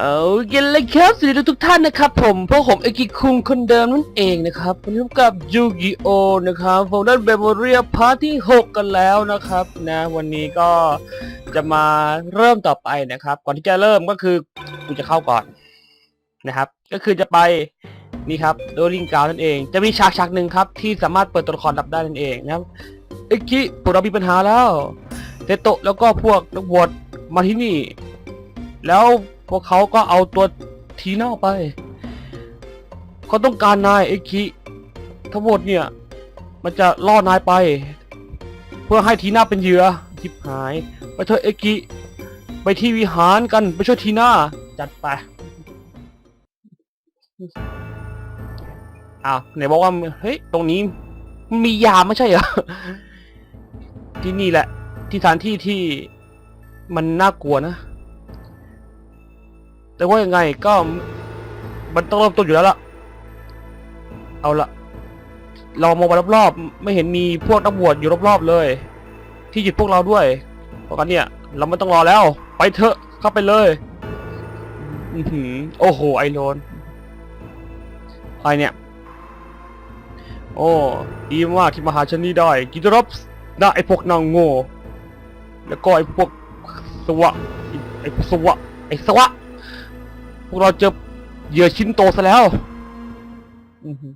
เอาเกันเลยครับสวัสดีทุกท่านนะครับ ผมพวกผมเอกิคุงคนเดิมนั่นเองนะครับวันนี้พบกับยูกิโอนะครับผมได้เบเบอรี่พาร์ทที่ 6 กันแล้วนะครับ นะ วันนี้ก็จะมาเริ่มต่อไปนะครับ ก่อนที่จะเริ่มก็คือกูจะเข้าก่อนนะครับ ก็คือจะไปนี่ครับโดลิงกาวนั่นเอง จะมีฉากฉากหนึ่งครับ ที่สามารถเปิดตัวละครดับได้นั่นเองนะครับเอกิพวกเรามีปัญหาแล้วเตโตะแล้วก็พวกนักบวชมาที่นี่ แล้ว พวกเขาก็เอาตัวทีน่าไป เขาต้องการนายเอคิทั้งหมดเนี่ย มันจะล่อนายไป เพื่อให้ทีน่าเป็นเหยื่อทิบหาย ไปเถอะเอกิไปที่วิหารกันไปช่วยทีน่าจัดไปอ้าวไหนบอกว่าเฮ้ยตรงนี้มันมียามไม่ใช่เหรอที่นี่แหละ ที่สถานที่ที่มันน่ากลัวนะ แต่ว่ายังไงก็มันต้องเริ่มต้นอยู่แล้วล่ะ เอาละเรามองไปรอบๆ ไม่เห็นมีพวกนักบวชอยู่รอบๆเลย ที่หยุดพวกเราด้วย เพราะกันเนี่ย เราไม่ต้องรอแล้ว ไปเถอะเข้าไปเลยอือหือโอ้โหไอโรนใครเนี่ย โอ้ดีมากที่มาหาฉันนี่ได้กินรับได้ไอพวกนางโง่แล้วก็ไอพวกสวะไอ้ไอพวกสวะไอสวะ พวกเราเจอเหยื่อชิ้นโตซะแล้วอื้อหื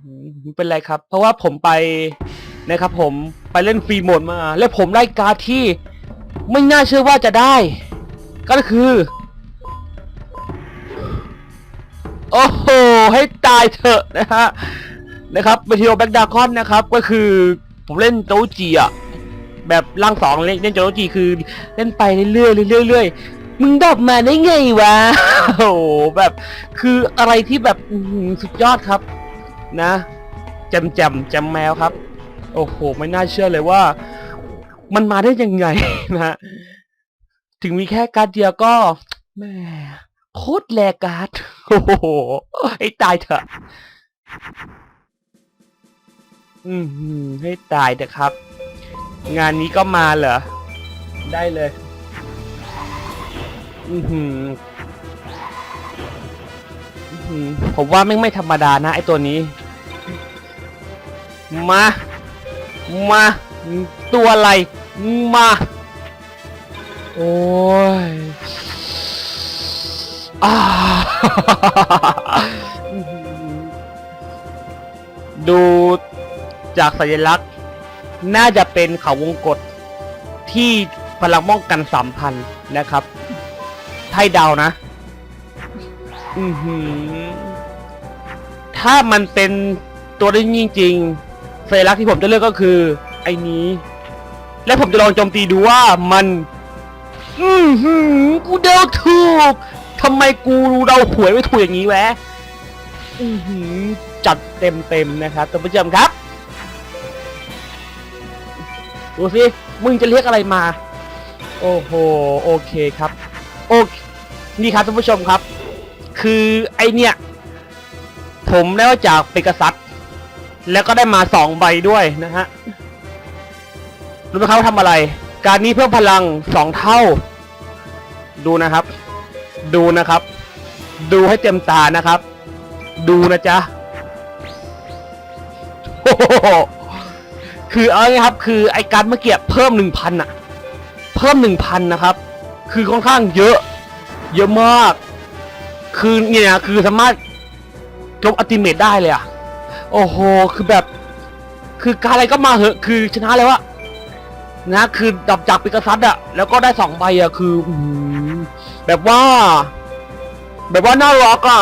อเป็นไรครับ เพราะว่าผมไปนะครับ ผมไปเล่นฟรีโหมดมา แล้วผมได้การ์ดที่ไม่น่าเชื่อว่าจะได้ ก็คือ โอ้โห ให้ตายเถอะนะฮะนะครับเบทีโอแบ็กดาคอนนะครับ ก็คือผมเล่นโจจีอะแบบร่างสองเล่นเล่นโจจีคือ เล่นไปเรื่อยเรื่อยๆเรื่อยๆ มึงดับมาได้ไงวะ โอ้โหแบบคืออะไรที่แบบอื้อหือสุดยอดครับ นะแจมแจมแจมแมวครับ โอ้โห ไม่น่าเชื่อเลยว่า มันมาได้ยังไง นะฮะถึงมีแค่การ์ดเดียวก็แหม่โคตรแลการ์ดโอ้โหไอ้ตายเถอะ อืมหือให้ตายเถอะครับ งานนี้ก็มาเหรอ ได้เลย อือหืออื้อหือผมว่าไม่งไม่ธรรมดานะไอตัวนี้ มา มา ตัวอะไร มา โอ้ยอ่าดูจากสัญลักษณ์ น่าจะเป็นเขาวงกฏที่พลังป้องกันสามพันนะครับ ไทยเดานะ อือหือ ถ้ามันเป็นตัวนี้จริงๆสัญลักษณ์ที่ผมจะเลือกก็คือ ไอ้นี้ และผมจะลองโจมตีดูว่ามัน อือหือ กูเดาถูกทำไมกูเดาหวยไม่ถูกอย่างนี้แวะ อือหือ จัดเต็มๆนะครับท่านผู้ชมครับดูสิ มึงจะเรียกอะไรมา โอ้โห โอเคครับ โอเค นี่ครับท่านผู้ชมครับ คือไอเนี่ย ผมได้มาจากเปกาซัสแล้วก็ได้มาสองใบด้วยนะฮะรู้ไหมครับว่าทำอะไร การนี้เพิ่มพลังสองเท่า ดูนะครับ ดูนะครับ ดูให้เต็มตานะครับ ดูนะจ๊ะโอ้โหคือเอาง่ายๆครับ คือไอการเมื่อกี้เพิ่มหนึ่งพันอะเพิ่มหนึ่งพันนะครับ คือค่อนข้างเยอะ เยอะมาก คือเนี่ยนะคือสามารถลบอัติเมตได้เลยอะโอ้โห คือแบบ คือการอะไรก็มาเหอะ คือชนะแล้วะนะ คือดับจากปิกาซัสอะแล้วก็ได้สองใบอะคืออแบบว่า แบบว่าน่ารักอะ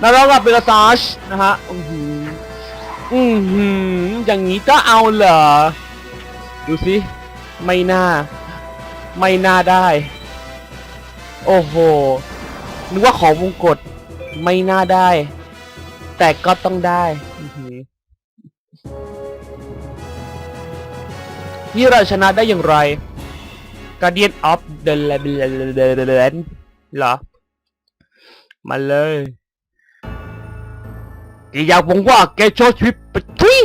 น่ารักอะปิกาซัสนะฮะอือหืออือหืออย่างนี้ก็เอาเหรอ ดูสิ ไม่น่า ไม่น่าได้ โอ้โห นึกว่าของมงกฎไม่น่าได้ แต่ก็ต้องได้นี่เราชนะได้อย่างไร Guardian of the Land เหรอ มาเลยอย่อยากหวังว่าแกจะรอดชีวิตไปทุย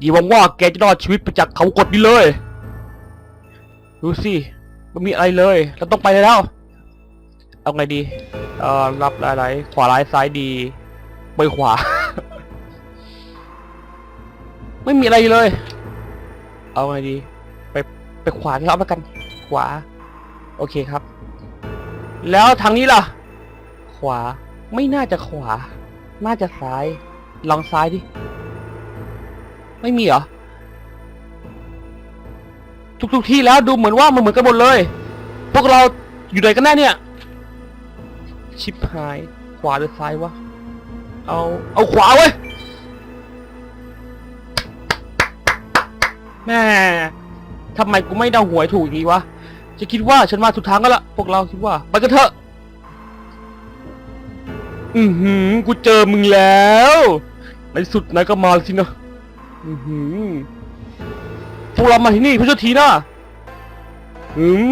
อย่หวังว่าแกจะรอดชีวิตไปจากเขากดนี้เลย ดูสิไม่มีอะไรเลยเราต้องไปแล้วเอาไงดีเอ่อรับอะไรขวาร้ายซ้ายดีไปขวา ไม่มีอะไรเลย เอาไงดี ไปไปขวาที่เรากัน ขวา โอเคครับ แล้วทางนี้ล่ะ ขวาไม่น่าจะขวา น่าจะซ้าย ลองซ้ายดิ ไม่มีเหรอ ทุกๆที่แล้วดูเหมือนว่ามันเหมือนกันหมดเลย พวกเราอยู่ไหนกันแน่เนี่ย ชิบหายขวาหรือซ้ายวะ เอาเอาขวาเว้ยแม่ทำไมกูไม่เดาหวยถูกอย่างนี้วะ จะคิดว่าฉันมาสุดทางก็ละ พวกเราคิดว่าไปกันเถอะ อือหือ กูเจอมึงแล้ว ในสุดนายก็มาสินะ อือหือ วกเรามาที่นี่เพื่อเจ้าทีนะหืม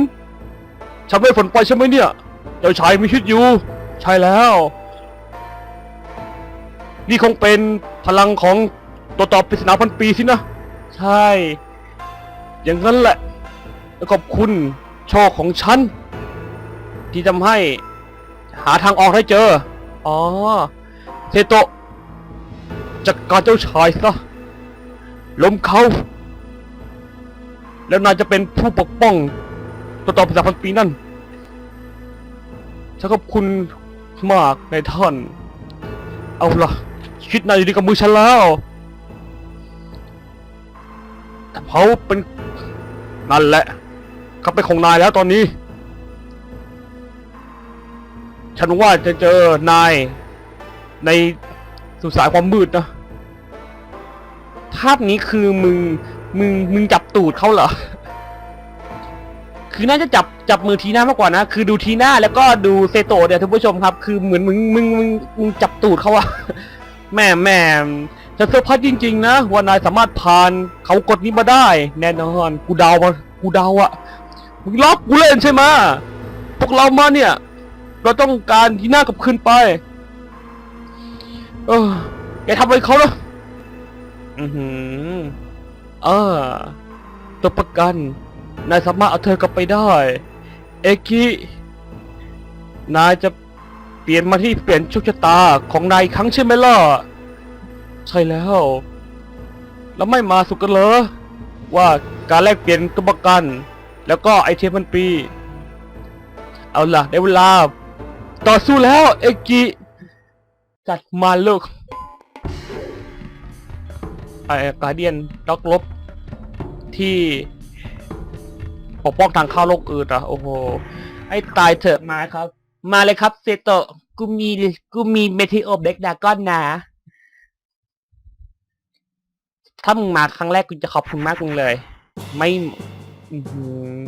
ฉันไม่ฝันไปใช่ไหมเนี่ย เจ้าชายมีชีวิตอยู่ ใช่แล้ว นี่คงเป็นพลังของตัวตอบปริศนาพันปีสินะ ใช่ อย่างนั้นแหละ แล้วขอบคุณโชคของฉัน ที่ทำให้หาทางออกได้เจอ อ๋อ เทโตะจัดการเจ้าชายซะล้มเขา แล้วนายจะเป็นผู้ปกป้องตัวต่อปีศาพันปีนั่นฉันขอบคุณมากในท่าน เอาล่ะชีวิตนายอยู่ในกับมือฉันแล้วเขาเป็นนั่นแหละเขาเป็นของนายแล้วตอนนี้ ฉันว่าจะเจอนายในสุสานความมืดนะภาพนี้คือมึง มึงมึงจับตูดเขาเหรอ คือน่าจะจับจับมือทีหน้ามากกว่านะ คือดูทีหน้าแล้วก็ดูเซโตะเนี่ยท่านผู้ชมครับ คือเหมือนมึงมึงมึงมึงจับตูดเขาอะแม่แม่จะเซอร์ไพรส์จริง ๆ นะว่านายสามารถผ่านเขากดนี้มาได้ แน่นอนกูเดามากูเดาอะมึงล็อกกูเล่นใช่ไหมพวกเรามาเนี่ย เราต้องการทีหน้ากลับคืนไป เออแกทำอะไรเขาเนาะอือหือ ออตัวประกัน นายสามารถเอาเธอกลับไปได้ เอกินายจะเปลี่ยนมาที่เปลี่ยนโชคชะตาของนายอีกครั้งใช่ไหมล่ะ ใช่แล้ว แล้วไม่มาสุกกันเหรอว่าการแลกเปลี่ยนตัวประกัน แล้วก็ไอเทมพันปี เอาล่ะ ได้เวลา ต่อสู้แล้ว เอกิจัดมาลูก ไอ้การเดียนล็อกลบที่ปกป้องทางเข้าโลกอื่นอะโอ้โหไอ้ตายเถอะมาครับ มาเลยครับเซโตะกูมีกูมีเมทิโอเบกดากอนนะ ถ้ามึงมาครั้งแรกกูจะขอบคุณมากมึงเลย ไม่อื้อหือ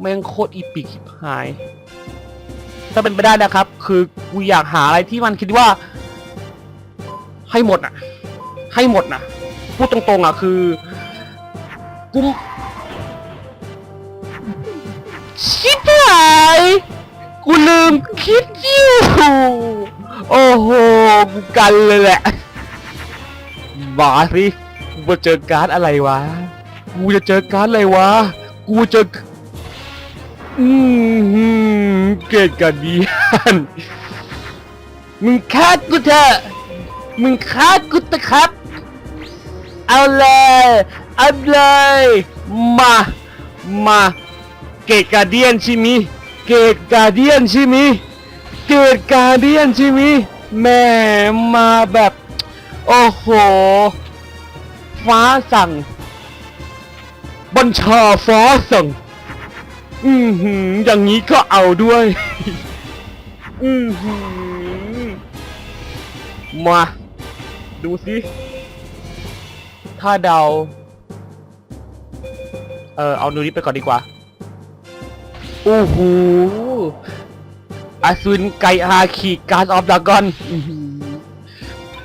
แม่งโคตรอีปิกชิบหาย ถ้าเป็นไปได้นะครับ คือกูอยากหาอะไรที่มันคิดว่า ให้หมดอะ ให้หมดนะพูดตรงๆอะคือกูชิบหายกูลืมคิดอยู่โอ้โหกูกันเลยแหละมาสิกูจะเจอการ์ดอะไรวะ กูจะเจอการ์ดอะไรวะ กูจออืมเกตกันดีฮันมึงฆ่ากูเถอะมึงฆ่ากูเถอะครับ เอาเลยเอาเลยมามาเกตการเดียนใช่มิเกตการเดียนใช่มิเกตการเดียนใช่มิแม่มาแบบโอ้โห ฟ้าสั่ง บัญชาฟ้าสั่ง อือหืออย่างนี้ก็เอาด้วย อือหือมา ดูสิ ถ้าเดา เออเอาดูนี้ไปก่อนดีกว่าโอ้โหอาซุนไกอาคีการออฟดากอน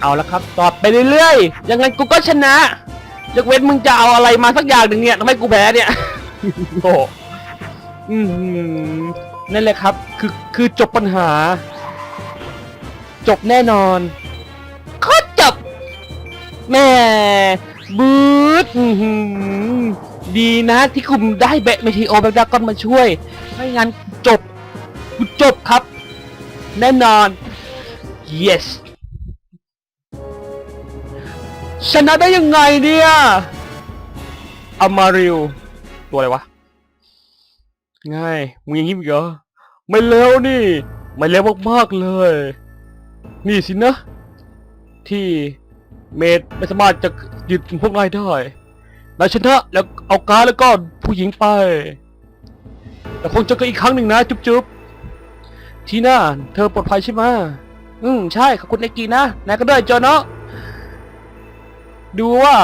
เอาละครับ ตอบไปเรื่อยๆ ยังไงกูก็ชนะยกเว้นมึงจะเอาอะไรมาสักอย่างหนึ่งเนี่ยทำไมกูแพ้เนี่ยโอ้อือหือนั่นแหละครับ คือคือจบปัญหา จบแน่นอนโคตรจบแม่ บูดอื้อหือดีนะที่คุมได้เบะเมทีโอแบกดากอนมาช่วย ไม่งั้นจบกูจบครับ แน่นอน yes ชนะได้ยังไงเนี่ยอามาริวตัวอะไรวะ ง่ายมึงยังงี้อีกเหรอไม่เร็วนี่ ไม่เร็วมากๆเลย นี่สินะ ที่ เมดไม่สามารถจะหยุดพวกนายได้นายชนะแล้วเอาการแล้วก็ผู้หญิงไป แต่คงเจอกันอีกครั้งหนึ่งนะ จุ๊บจุ๊บทีน่าเธอปลอดภัยใช่ไหมอืมใช่ ขอบคุณไอกีนะ นายก็ได้เจอเนาะดูว่า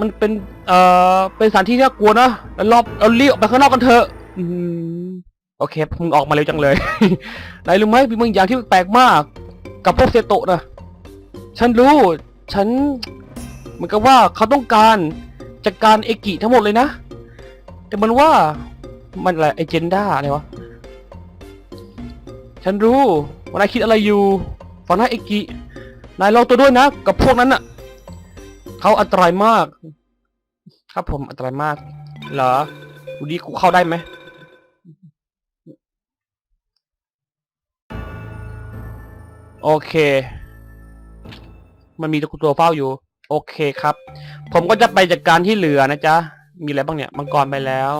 มันเป็น เอ่อ เป็นสถานที่ที่น่ากลัวนะแล้วรอบเรารีบออกไปข้างนอกกันเถอะ อืมโอเคมึงออกมาเร็วจังเลย นายรู้ไหมมีบางอย่างที่แปลกมาก กับพวกเซโตะนะ ฉันรู้ ฉันเหมือนกับว่าเขาต้องการจัดการเอกิทั้งหมดเลยนะ แต่มันว่ามันอะไรไอเจนด้าอะไรวะ ฉันรู้ว่านายคิดอะไรอยู่ฟังนะเอกินายลองตัวด้วยนะ กับพวกนั้นน่ะเขาอันตรายมาก ครับผมอันตรายมาก เหรอดูดีกูเข้าได้ไหมโอเค มันมีตัวเฝ้าอยู่ โอเคครับ ผมก็จะไปจัดการที่เหลือนะจ๊ะ มีอะไรบ้างเนี่ย มังกรไปแล้ว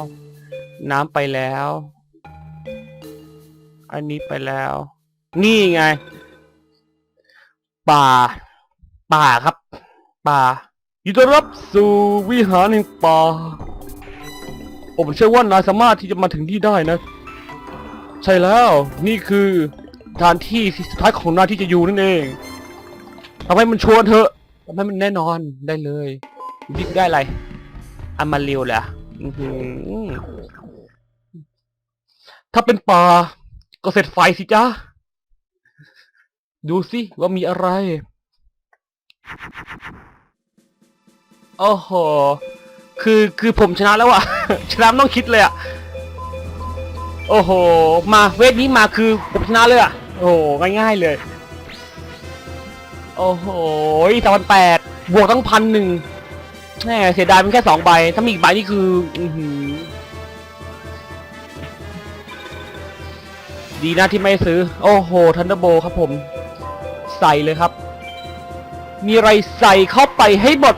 น้ำไปแล้ว อันนี้ไปแล้ว นี่ไง ป่า ป่าครับ ป่ายินดีรับสู่วิหารแห่งป่าผมเชื่อว่านายสามารถที่จะมาถึงที่ได้นะ ใช่แล้ว นี่คือสถานที่สุดท้ายของนายที่จะอยู่นั่นเอง ทำให้มันชวนเถอะทำให้มันแน่นอนได้เลยบิ๊กได้อะไรอามาเรียวเหรออื้อหือถ้าเป็นป่าก็เสร็จไฟสิจ้าดูสิว่ามีอะไร โอ้โห คือคือผมชนะแล้วอะชนะไม่ต้องคิดเลยอะโอ้โห มาเวทนี้มาคือผมชนะเลยอะโอ้โห ง่ายๆเลย โอ้โหสามพันแปดบวกตั้งพันหนึ่งแหมเสียดายมันแค่สองใบ ถ้ามีอีกใบนี่คืออือหือดีนะที่ไม่ซื้อ โอ้โห ทันเดอร์โบครับผม ใส่เลยครับ มีอะไรใส่เข้าไปให้หมด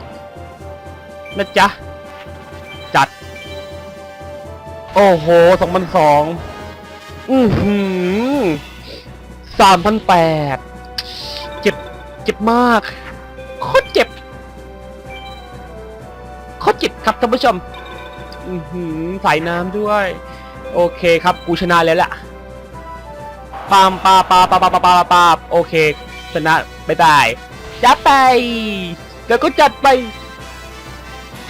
นะจ๊ะ จัด โอ้โหสองพันสอง อือหือสามพันแปด เจ็บมาก โคตรเจ็บ โคตรเจ็บครับท่านผู้ชม อือหือใส่น้ำด้วย โอเคครับ กูชนะแล้วล่ะปามปาปาปาปาปาปาปาโอเค ชนะไปได้จัดไป แล้วก็จัดไป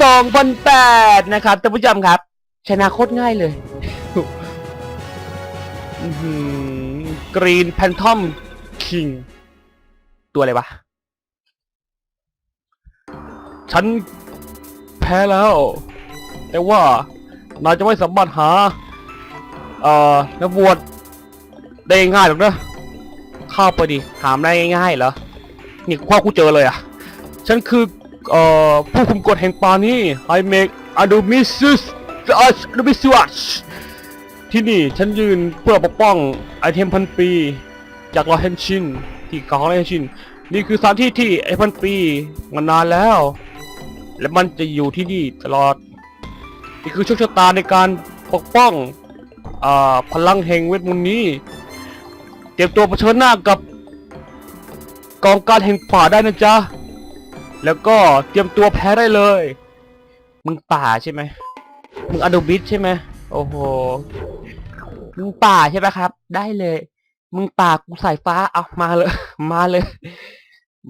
2008นะครับท่านผู้ชมครับ ชนะโคตรง่ายเลยกรีนแพนทอมคิง ตัวอะไรวะ ฉันแพ้แล้ว แต่ว่านายจะไม่สามารถหา เอ่อนักบวชได้ง่ายหรอกนะเข้าไปดิหามได้ง่ายๆเหรอ นี่พ่อกูเจอเลยอะ ฉันคือ เอ่อ ผู้คุมกฎแห่งปานี้ I make a d o m i s u s a d o m i s u s ที่นี่ฉันยืนเพื่อปกป้องไอเทมพันปี จากลอเฮนชิน ที่เก่าของลอเฮนชิน นี่คือสถานที่ที่ไอพันปีมานานแล้ว และมันจะอยู่ที่นี่ตลอด นี่คือโชคชะตาในการปกป้องอ่าพลังแห่งเวทมนต์นี้ เตรียมตัวเผชิญหน้ากับ กองการแห่งป่าได้นะจ๊ะ แล้วก็เตรียมตัวแพ้ได้เลย มึงป่าใช่ไหม มึงอโดบิสใช่ไหม โอ้โห มึงป่าใช่ไหมครับ ได้เลย มึงปากูสายฟ้า เอามาเลย มาเลย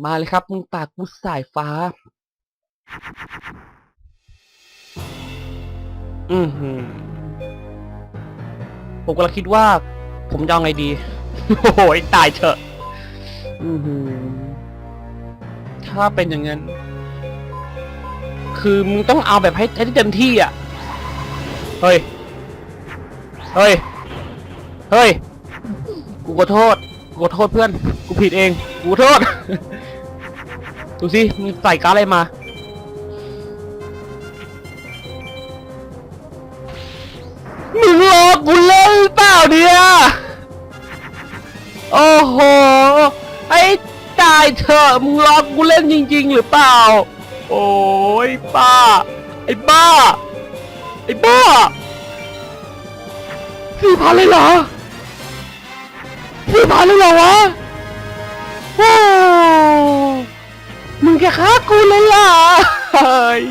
มาเลยครับ มึงปากูสายฟ้า อือหือ ผมกำลังคิดว่า ผมจะเอาไงดี โอ้โหตายเถอะ อือหือ ถ้าเป็นอย่างนั้น คือมึงต้องเอาแบบให้ให้เต็มที่อะ เฮ้ย เฮ้ย เฮ้ย กูขอโทษ กูขอโทษเพื่อน กูผิดเอง กูโทษ ดูสิมีใส่การอะไรมา มึงหลอกกูเล่นเปล่าเนี่ยโอ้โห ไอ้ตายเถอะ มึงหลอกกูเล่นจริง ๆ หรือเปล่า โอ้ยป้า ไอ้บ้า ไอ้บ้าสี่พันเลยเหรอ สี่พันเลยเหรอวะว้าวมึงแค่ฆ่ากูเลยเหรอเฮ้ย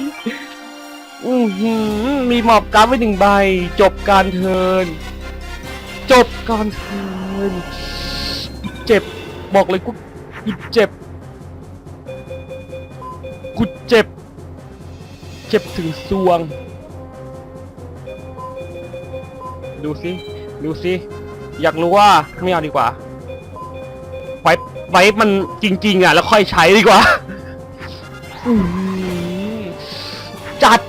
อือหือมีหมอบการ์ดไว้หนึ่งใบ จบการเทิน จบการเทิน เจ็บ บอกเลยกูกูเจ็บ กูเจ็บ เจ็บถึงซวง ดูสิ ดูสิ อยากรู้ว่าไม่เอาดีกว่า ไว้ไว้มันจริง ๆ อะ แล้วค่อยใช้ดีกว่าอื้อหือจัด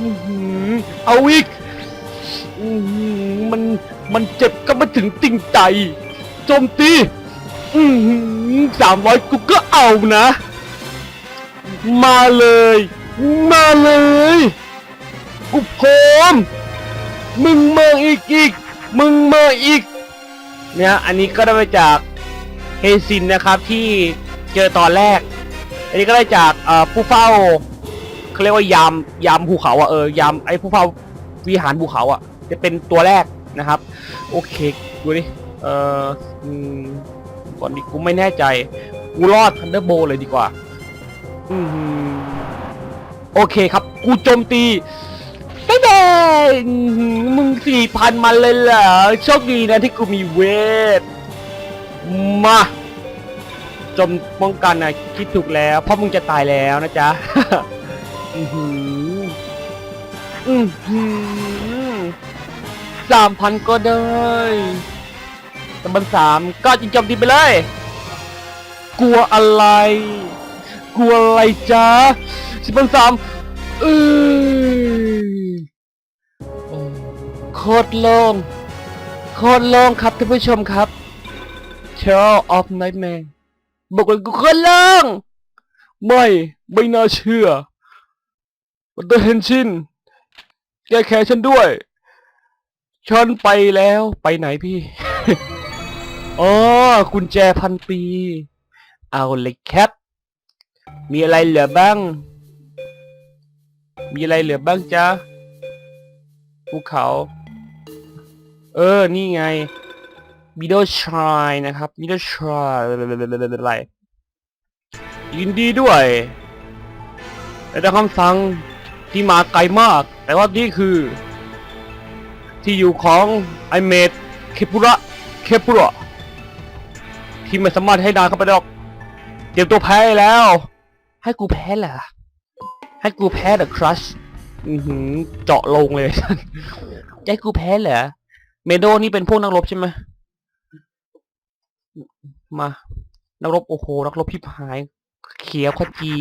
อื้อหือเอาอีกอื้อหือมันมันเจ็บก็มาถึงติ่งใจโจมตีสามร้อยกูก็เอานะ มาเลย มาเลย กูพร้อม มึงมาอีกอีก มึงเมาอีกเนี่ยอันนี้ก็ได้มาจากเฮซินนะครับที่เจอตอนแรก อันนี้ก็ได้จากเอ่อผู้เฝ้าเขาเรียกว่ายามยามภูเขาอะเออยามไอ้ผู้เฝ้าวิหารภูเขาอะจะเป็นตัวแรกนะครับ โอเคดูดิเอ่อก่อนดิกูไม่แน่ใจกูรอดทันเดอร์โบเลยดีกว่า อือหือโอเคครับ กูโจมตี งมึงสี่พันมันเลยเหรอโชคดีนะที่กูมีเวท มาจมป้องกันนะคิดถูกแล้ว เพราะมึงจะตายแล้วนะจ๊ะ อือหืออือหือสามพันก็ได้ตำบันสามก็จิงจอมดีไปเลย กลัวอะไร กลัวอะไรจ๊ะสิบพันสามออโอ้ โคตรโล่งโคตรโล่งครับท่านผู้ชมครับ Tale of Nightmare บอกเลยกูโคตรโล่งไม่ไม่น่าเชื่อมันเตอร์เฮนชินแกแค้นฉันด้วย ฉันไปแล้วไปไหนพี่อ๋อกุญแจพันปี เอาเลยครับ มีอะไรเหลือบ้าง มีอะไรเหลือบ้างจ๊ะภูเขา เออ นี่ไง Middle Shrine นะครับ Middle Shrine อะไรยินดีด้วยแต่ได้คำสั่งที่มาไกลมาก แต่ว่านี่คือ ที่อยู่ของไอเมดเคปุระเคปุระที่ไม่สามารถให้นายเข้าไปได้หรอก เตรียมตัวแพ้แล้ว ให้กูแพ้เหรอ ให้กูแพ้เดอครัชอือหือเจาะลงเลยจะให้กูแพ้เหรอ เมโดนี่เป็นพวกนักรบใช่ไหมมา นักรบโอ้โห นักรบพิพหาย เขียวขจี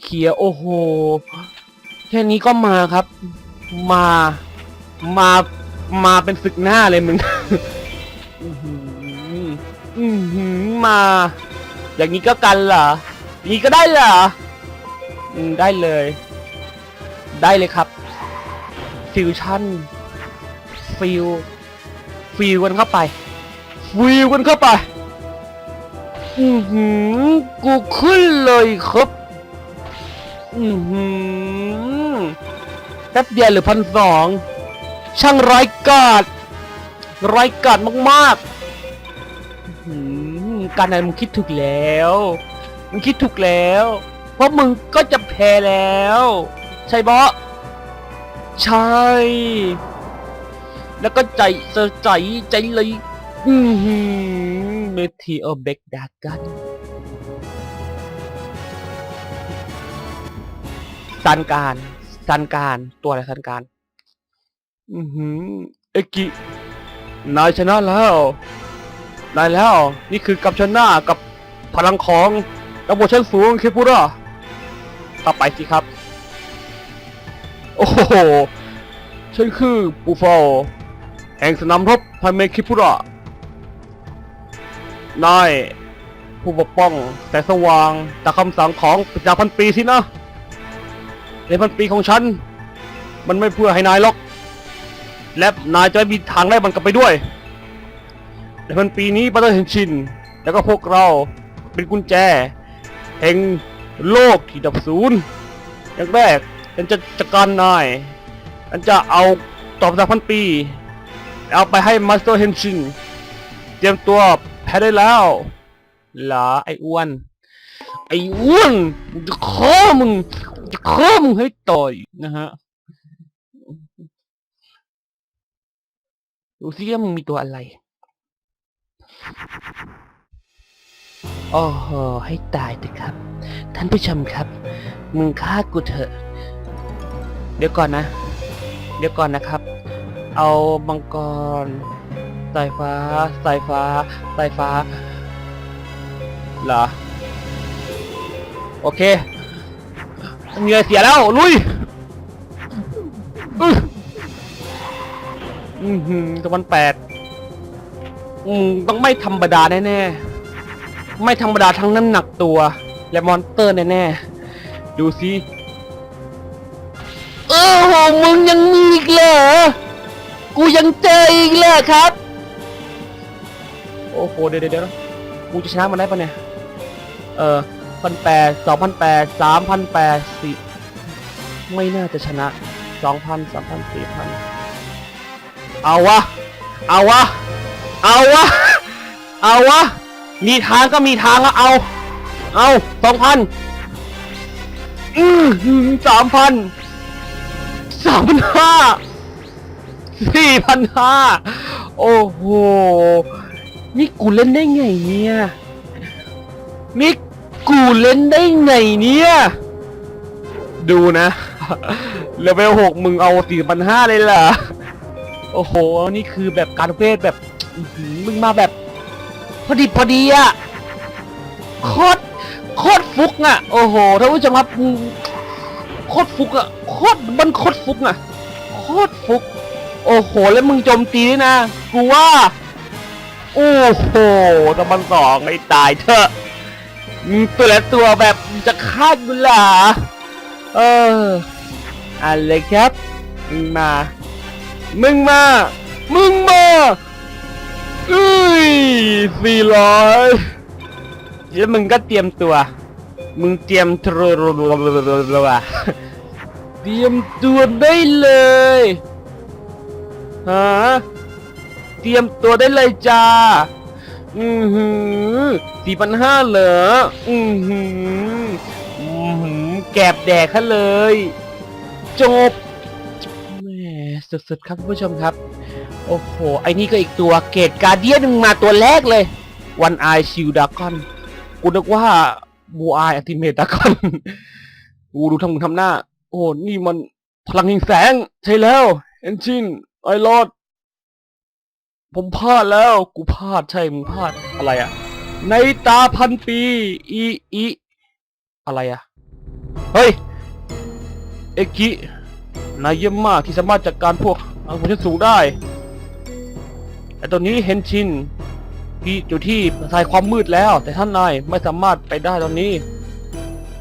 เขียวโอ้โห แค่นี้ก็มาครับ มา มา มาเป็นศึกหน้าเลยมึงอื้อหืออื้อหือมา อย่างนี้ก็กันเหรออย่างนี้ก็ได้เหรออืมได้เลย ได้เลยครับฟิวชั่น ฟิวฟิวกันเข้าไปฟิวกันเข้าไปอือหือกูขึ้นเลยครับอือหือแป๊บเดียวหรือพันสองช่างร้ายกาจร้ายกาจมากๆการนั้นมึงคิดถูกแล้วมึงคิดถูกแล้ว เพราะมึงก็จะแพ้แล้ว ใช่บะใช่ แล้วก็ใจเซอร์ใจใจเลยอือหือเมทีโอเบกดากันซันการซันการตัวอะไรซันการ อือหือเอกินายชนะแล้วนายแล้ว นี่คือกับชนะกับพลังของระบบชั้นสูงเคปุระต่อไปสิครับ โอ้โหฉันคือปูฟอล แห่งสนามรบพาเมคิปุระนายผู้ปกป้องแสงสว่างจากคำสั่งของพระเจ้าพันปีสินะในพันปีของฉัน มันไม่เพื่อให้นายหรอก และนายจะมีทางได้มันกลับไปด้วย ในพันปีนี้บัตเตอร์เฮนชิน แล้วก็พวกเราเป็นกุญแจ แห่งโลกที่ดับศูนย์อย่างแรกฉันจะจัดการนายฉันจะเอาตอบจากพันปี เอาไปให้มาสเตอร์เฮนชินเตรียมตัวแพ้ได้แล้วเหรอไอ้อ้วน ไอ้อ้วนจะฆ่ามึงจะฆ่ามึงให้ต่อยนะฮะดูซิว่ามึงมีตัวอะไรโอ้โหให้ตายเถอะครับ ท่านผู้ชมครับ มึงฆ่ากูเถอะ เดี๋ยวก่อนนะ เดี๋ยวก่อนนะครับ เอามังกรสายฟ้าสายฟ้าสายฟ้าเหรอโอเคเหงื่อเสียแล้ว ลุยอื้ออือหือตะวันแปดอืมต้องไม่ธรรมดาแน่ๆ ไม่ธรรมดาทั้งน้ำหนักตัว และมอนเตอร์แน่ๆ ดูสิ เออโหมึงยังมี ยังเจออีกเหรอครับ โอ้โห เดี๋ยวเดี๋ยวกูจะชนะมันได้ปะเนี่ย เออพันแปดสองพันแปดสามพันแปดสี่ไม่น่าจะชนะสองพันสามพันสี่พันเอาวะ เอาวะ เอาวะ เอาวะ มีทางก็มีทางอะเอา เอาสองพันอืมสามพันสามพันห้า สี่พันห้าโอ้โห นี่กูเล่นได้ไงเนี่ยนี่กูเล่นได้ไงเนี่ย ดูนะเลเวลหกมึงเอาสี่พันห้าเลยเหรอ โอ้โห นี่คือแบบการเวทแบบอื้อหือมึงมาแบบ พอดีพอดีอะโคตรโคตรฟุกอะโอ้โหท่านผู้ชมครับมึงโคตรฟุกอะโคตรมันโคตรฟุกอะโคตรฟุก โอ้โห แล้วมึงโจมตีด้วยนะ กูว่า โอ้โหตะมันสองไอ้ตายเถอะมึงตัวละตัวแบบจะฆ่ากูเหรอเอออะไรครับ มึงมา มึงมา มึงมาเอ้ยสี่ร้อยแล้วมึงก็เตรียมตัว มึงเตรียมตัวเตรียมตัวได้เลย ฮะเตรียมตัวได้เลยจ้า อือหือสี่พันห้าเหรอ อือหือ อือหือ แกบแดกเขาเลย จบแหมสุดๆครับผู้ชมครับ โอ้โห ไอ้นี่ก็อีกตัวเกตการเดียนมึงมาตัวแรกเลย วันไอชิวดากอนกูนึกว่าบูไออัติเมตดากอนกูดูทำมึงทำหน้า โอ้ นี่มันพลังแห่งแสง ใช่แล้ว เอนจิน ไอรอด ผมพลาดแล้ว กูพลาดใช่ มึงพลาดอะไรอะในตาพันปี อีอีอะไรอะเฮ้ย เอกินายเยี่ยมมากที่สามารถจัดการพวกอาวุธสูงได้ แต่ตอนนี้เฮนชินที่อยู่ที่ทายความมืดแล้ว แต่ท่านนายไม่สามารถไปได้ตอนนี้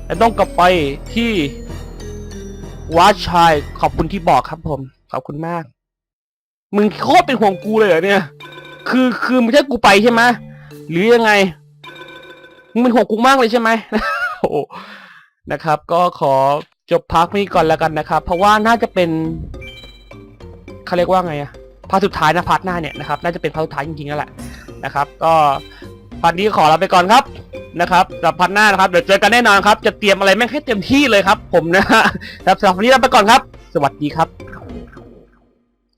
แต่ต้องกลับไปที่วาดชายขอบคุณที่บอกครับผม ขอบคุณมาก มึงโคตรเป็นห่วงกูเลยเหรอเนี่ย คือคือไม่ใช่กูไปใช่ไหมหรือยังไง มึงเป็นห่วงกูมากเลยใช่ไหมโอ้นะครับ ก็ขอจบพักนี้ก่อนแล้วกันนะครับ เพราะว่าน่าจะเป็นเขาเรียกว่าไงอะพาร์ทสุดท้ายนะพาร์ทหน้าเนี่ยนะครับ น่าจะเป็นพาร์ทสุดท้ายจริงๆแล้วแหละนะครับ ก็พาร์ทนี้ขอลาไปก่อนครับนะครับสำหรับพาร์ทหน้านะครับเดี๋ยวเจอกันแน่นอนครับ จะเตรียมอะไรแม่งให้เต็มที่เลยครับ ผมนะฮะครับสำหรับวันนี้ลาไปก่อนครับ สวัสดีครับ